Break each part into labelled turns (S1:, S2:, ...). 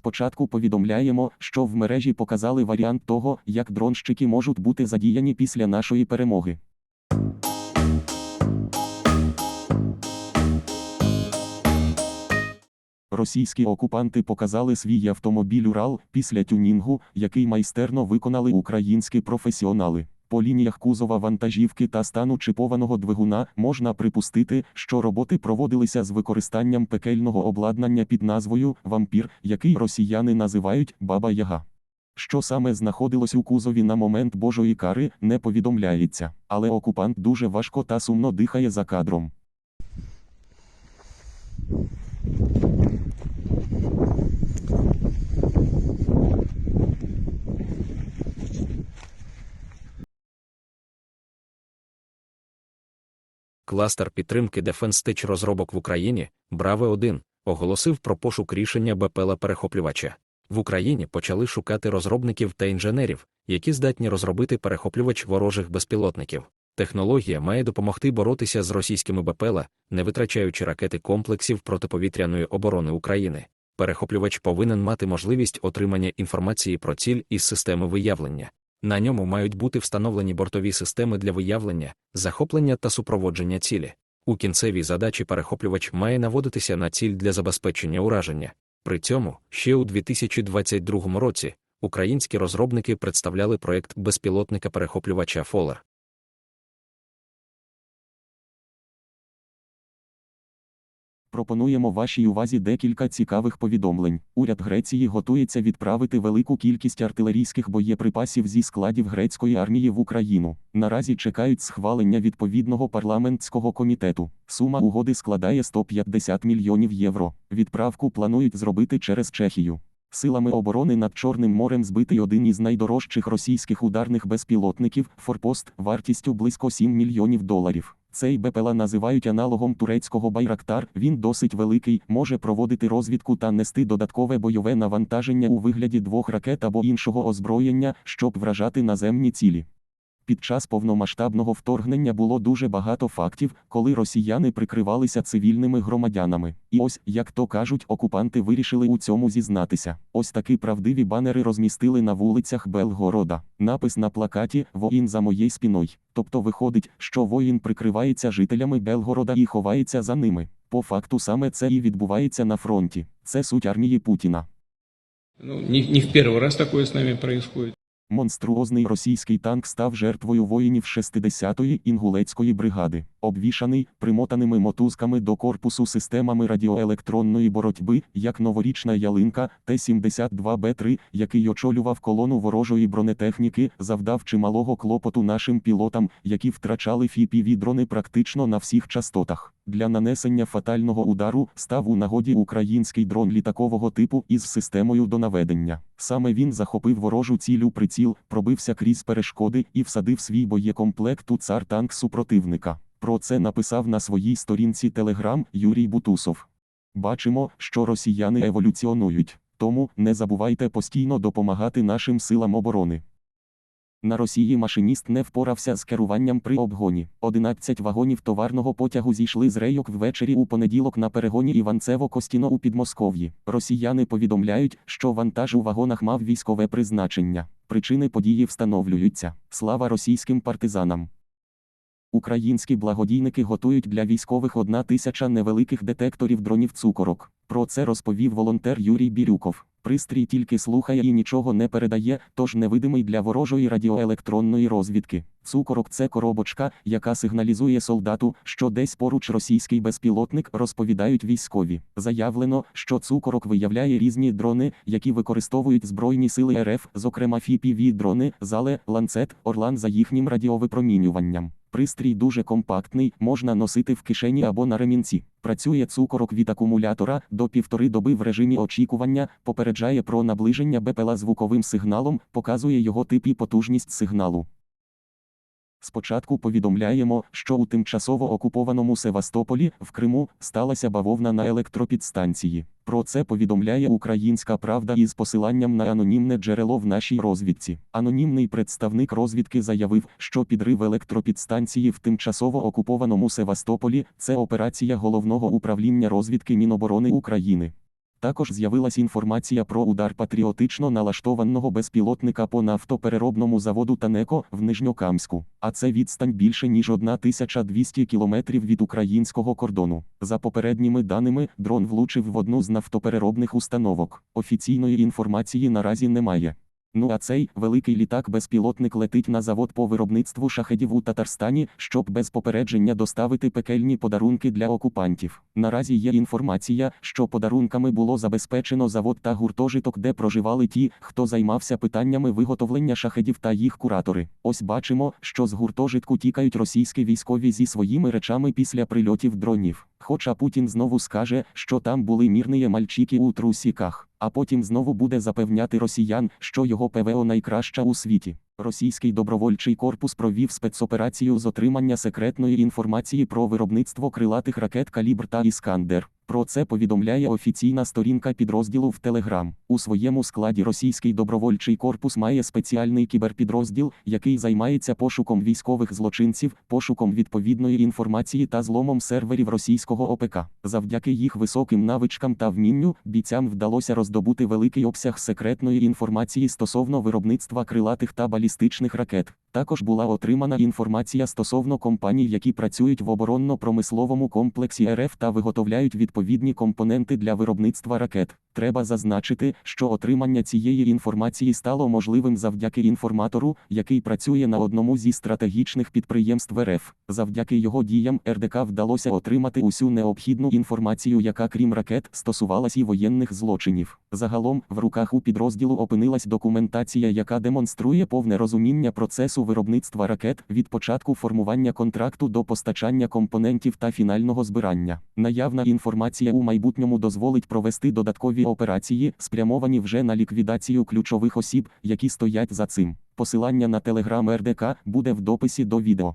S1: Спочатку повідомляємо, що в мережі показали варіант того, як дронщики можуть бути задіяні після нашої перемоги. Російські окупанти показали свій автомобіль Урал після тюнінгу, який майстерно виконали українські професіонали. По лініях кузова вантажівки та стану чипованого двигуна можна припустити, що роботи проводилися з використанням пекельного обладнання під назвою Вампір, який росіяни називають Баба Яга. Що саме знаходилось у кузові на момент Божої кари, не повідомляється, але окупант дуже важко та сумно дихає за кадром.
S2: Кластер підтримки Defense Tech розробок в Україні, Браве 1 оголосив про пошук рішення БПЛА-перехоплювача. В Україні почали шукати розробників та інженерів, які здатні розробити перехоплювач ворожих безпілотників. Технологія має допомогти боротися з російськими БПЛА, не витрачаючи ракети комплексів протиповітряної оборони України. Перехоплювач повинен мати можливість отримання інформації про ціль із системи виявлення. На ньому мають бути встановлені бортові системи для виявлення, захоплення та супроводження цілі. У кінцевій задачі перехоплювач має наводитися на ціль для забезпечення ураження. При цьому ще у 2022 році українські розробники представляли проект безпілотника перехоплювача Фолер.
S1: Пропонуємо вашій увазі декілька цікавих повідомлень. Уряд Греції готується відправити велику кількість артилерійських боєприпасів зі складів грецької армії в Україну. Наразі чекають схвалення відповідного парламентського комітету. Сума угоди складає 150 мільйонів євро. Відправку планують зробити через Чехію. Силами оборони над Чорним морем збитий один із найдорожчих російських ударних безпілотників Форпост вартістю близько 7 мільйонів доларів. Цей БПЛА називають аналогом турецького Байрактар. Він досить великий, може проводити розвідку та нести додаткове бойове навантаження у вигляді двох ракет або іншого озброєння, щоб вражати наземні цілі. Під час повномасштабного вторгнення було дуже багато фактів, коли росіяни прикривалися цивільними громадянами. І ось, як то кажуть, окупанти вирішили у цьому зізнатися. Ось такі правдиві банери розмістили на вулицях Белгорода. Напис на плакаті Воїн за моєю спіною. Тобто виходить, що воїн прикривається жителями Белгорода і ховається за ними. По факту саме це і відбувається на фронті. Це суть армії Путіна.
S3: Ну, не, не в первый раз такое с нами происходит.
S1: Монструозний російський танк став жертвою воїнів 60-ї інгулецької бригади, обвішаний примотаними мотузками до корпусу системами радіоелектронної боротьби, як новорічна ялинка Т-72Б3, який очолював колону ворожої бронетехніки, завдав чималого клопоту нашим пілотам, які втрачали фіпі-дрони практично на всіх частотах. Для нанесення фатального удару став у нагоді український дрон літакового типу із системою до наведення. Саме він захопив ворожу цілю приціл, пробився крізь перешкоди і всадив свій боєкомплект у цар танк супротивника. Про це написав на своїй сторінці Телеграм Юрій Бутусов. Бачимо, що росіяни еволюціонують, тому не забувайте постійно допомагати нашим силам оборони. На Росії машиніст не впорався з керуванням при обгоні. 11 вагонів товарного потягу зійшли з рейок ввечері у понеділок на перегоні Іванцево-Костіно у Підмосков'ї. Росіяни повідомляють, що вантаж у вагонах мав військове призначення. Причини події встановлюються. Слава російським партизанам. Українські благодійники готують для військових одна тисяча невеликих детекторів дронів цукорок. Про це розповів волонтер Юрій Бірюков. Пристрій тільки слухає і нічого не передає, тож невидимий для ворожої радіоелектронної розвідки. Цукорок це коробочка, яка сигналізує солдату, що десь поруч російський безпілотник розповідають військові. Заявлено, що цукорок виявляє різні дрони, які використовують Збройні сили РФ, зокрема fpv дрони, зале, ланцет, орлан за їхнім радіовипромінюванням. Пристрій дуже компактний, можна носити в кишені або на ремінці. Працює цукорок від акумулятора до півтори доби в режимі очікування, попереджає про наближення БПЛА звуковим сигналом, показує його тип і потужність сигналу. Спочатку повідомляємо, що у тимчасово окупованому Севастополі в Криму сталася бавовна на електропідстанції. Про це повідомляє Українська Правда із посиланням на анонімне джерело в нашій розвідці. Анонімний представник розвідки заявив, що підрив електропідстанції в тимчасово окупованому Севастополі це операція головного управління розвідки Міноборони України. Також з'явилась інформація про удар патріотично налаштованого безпілотника по нафтопереробному заводу Танеко в Нижньокамську. А це відстань більше ніж 1200 кілометрів від українського кордону. За попередніми даними, дрон влучив в одну з нафтопереробних установок. Офіційної інформації наразі немає. Ну а цей великий літак-безпілотник летить на завод по виробництву шахедів у Татарстані, щоб без попередження доставити пекельні подарунки для окупантів. Наразі є інформація, що подарунками було забезпечено завод та гуртожиток, де проживали ті, хто займався питаннями виготовлення шахедів та їх куратори. Ось бачимо, що з гуртожитку тікають російські військові зі своїми речами після прильотів дронів. Хоча Путін знову скаже, що там були мірні мальчики у трусіках, а потім знову буде запевняти росіян, що його ПВО найкраща у світі. Російський добровольчий корпус провів спецоперацію з отримання секретної інформації про виробництво крилатих ракет Калібр та Іскандер. Про це повідомляє офіційна сторінка підрозділу в Телеграм. У своєму складі російський добровольчий корпус має спеціальний кіберпідрозділ, який займається пошуком військових злочинців, пошуком відповідної інформації та зломом серверів російського ОПК. Завдяки їх високим навичкам та вмінню бійцям вдалося роздобути великий обсяг секретної інформації стосовно виробництва крилатих та балістичних ракет. Також була отримана інформація стосовно компаній, які працюють в оборонно-промисловому комплексі РФ та виготовляють відповідні компоненти для виробництва ракет. Треба зазначити, що отримання цієї інформації стало можливим завдяки інформатору, який працює на одному зі стратегічних підприємств РФ. Завдяки його діям РДК вдалося отримати усю необхідну інформацію, яка крім ракет стосувалась і воєнних злочинів. Загалом в руках у підрозділу опинилась документація, яка демонструє повне розуміння процесу виробництва ракет від початку формування контракту до постачання компонентів та фінального збирання. Наявна інформація у майбутньому дозволить провести додаткові операції, спрямовані вже на ліквідацію ключових осіб, які стоять за цим. Посилання на телеграм РДК буде в дописі до відео.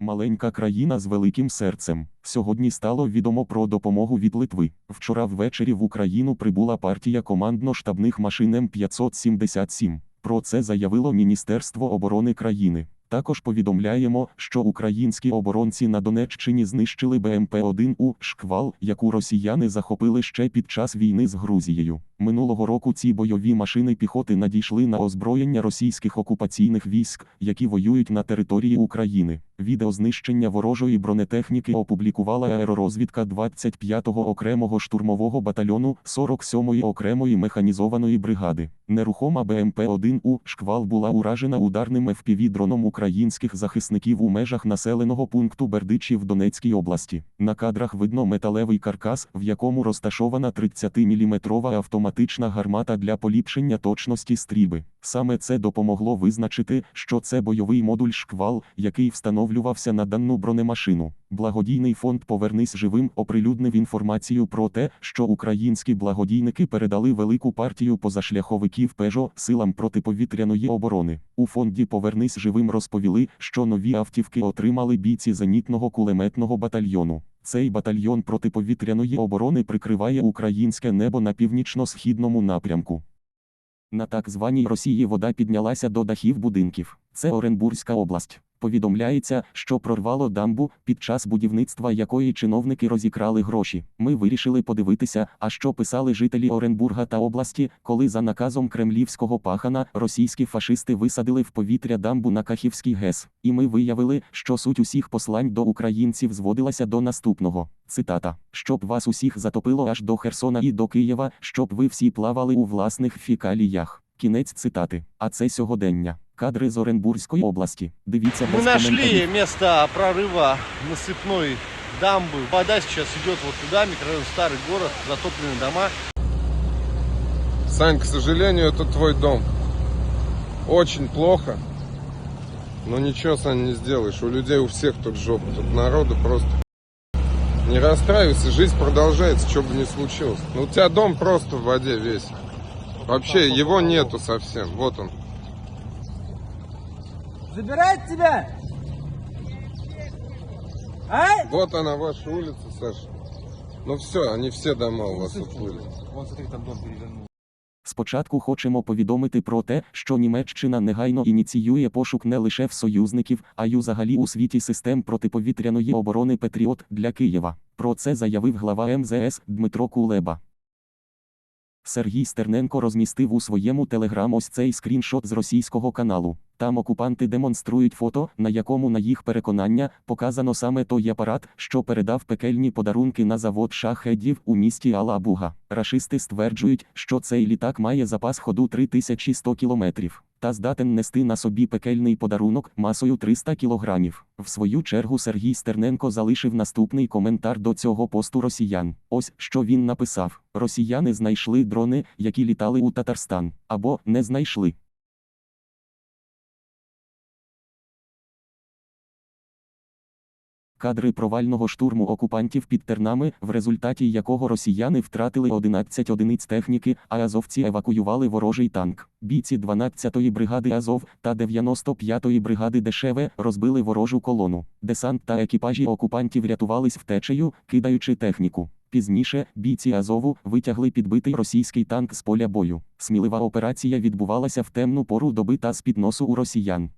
S1: Маленька країна з великим серцем. Сьогодні стало відомо про допомогу від Литви. Вчора ввечері в Україну прибула партія командно-штабних машин М577. Про це заявило Міністерство оборони країни. Також повідомляємо, що українські оборонці на Донеччині знищили БМП-1У «Шквал», яку росіяни захопили ще під час війни з Грузією. Минулого року ці бойові машини піхоти надійшли на озброєння російських окупаційних військ, які воюють на території України. Відео знищення ворожої бронетехніки опублікувала аеророзвідка 25-го окремого штурмового батальйону 47-ї окремої механізованої бригади. Нерухома БМП-1У «Шквал» була уражена ударним FPV-дроном українських захисників у межах населеного пункту Бердичі в Донецькій області. На кадрах видно металевий каркас, в якому розташована 30-мм автоматична гармата для поліпшення точності стріби. Саме це допомогло визначити, що це бойовий модуль «Шквал», який встановлювався на дану бронемашину. Благодійний фонд Повернись живим оприлюднив інформацію про те, що українські благодійники передали велику партію позашляховиків Пежо силам протиповітряної оборони. У фонді Повернись живим розповіли, що нові автівки отримали бійці зенітного кулеметного батальйону. Цей батальйон протиповітряної оборони прикриває українське небо на північно-східному напрямку. На так званій Росії вода піднялася до дахів будинків. Це Оренбурзька область. Повідомляється, що прорвало дамбу, під час будівництва якої чиновники розікрали гроші. Ми вирішили подивитися, а що писали жителі Оренбурга та області, коли за наказом кремлівського пахана російські фашисти висадили в повітря дамбу на Кахівський ГЕС. І ми виявили, що суть усіх послань до українців зводилася до наступного. Цитата: щоб вас усіх затопило аж до Херсона і до Києва, щоб ви всі плавали у власних фікаліях. Кінець цитати. А це сьогодення. Кадри з Оренбурзької області. Дивіться
S4: Мы
S1: без
S4: нашли
S1: коментарів.
S4: место прорыва насыпной дамбы. Вода сейчас идет вот туда, микрорайон Старый город, затопленные дома.
S5: Сань, к сожалению, это твой дом. Очень плохо. Но ничего, Сань, не сделаешь. У людей у всех тут жопа. Тут народу просто... Не расстраивайся, жизнь продолжается, что бы ни случилось. Ну, у тебя дом просто в воде весь. Вообще, его нету совсем. Вот он.
S6: Забирать тебя? А?
S5: Вот она, ваша улица, Саша. Ну все, они все дома у вас уплыли.
S6: Вон, смотри, там дом перевернул.
S1: Спочатку хочемо повідомити про те, що Німеччина негайно ініціює пошук не лише в союзників, а й взагалі у світі систем протиповітряної оборони Петріот для Києва. Про це заявив глава МЗС Дмитро Кулеба. Сергій Стерненко розмістив у своєму телеграм ось цей скріншот з російського каналу. Там окупанти демонструють фото, на якому, на їх переконання, показано саме той апарат, що передав пекельні подарунки на завод шахедів у місті Алабуга. Рашисти стверджують, що цей літак має запас ходу 3100 кілометрів та здатен нести на собі пекельний подарунок масою 300 кілограмів. В свою чергу Сергій Стерненко залишив наступний коментар до цього посту росіян. Ось що він написав: Росіяни знайшли дрони, які літали у Татарстан, або не знайшли. Кадри провального штурму окупантів під Тернами, в результаті якого росіяни втратили 11 одиниць техніки, а азовці евакуювали ворожий танк. Бійці 12-ї бригади Азов та 95-ї бригади Дешеве розбили ворожу колону. Десант та екіпажі окупантів рятувались втечею, кидаючи техніку. Пізніше бійці Азову витягли підбитий російський танк з поля бою. Смілива операція відбувалася в темну пору доби та з під носу у росіян.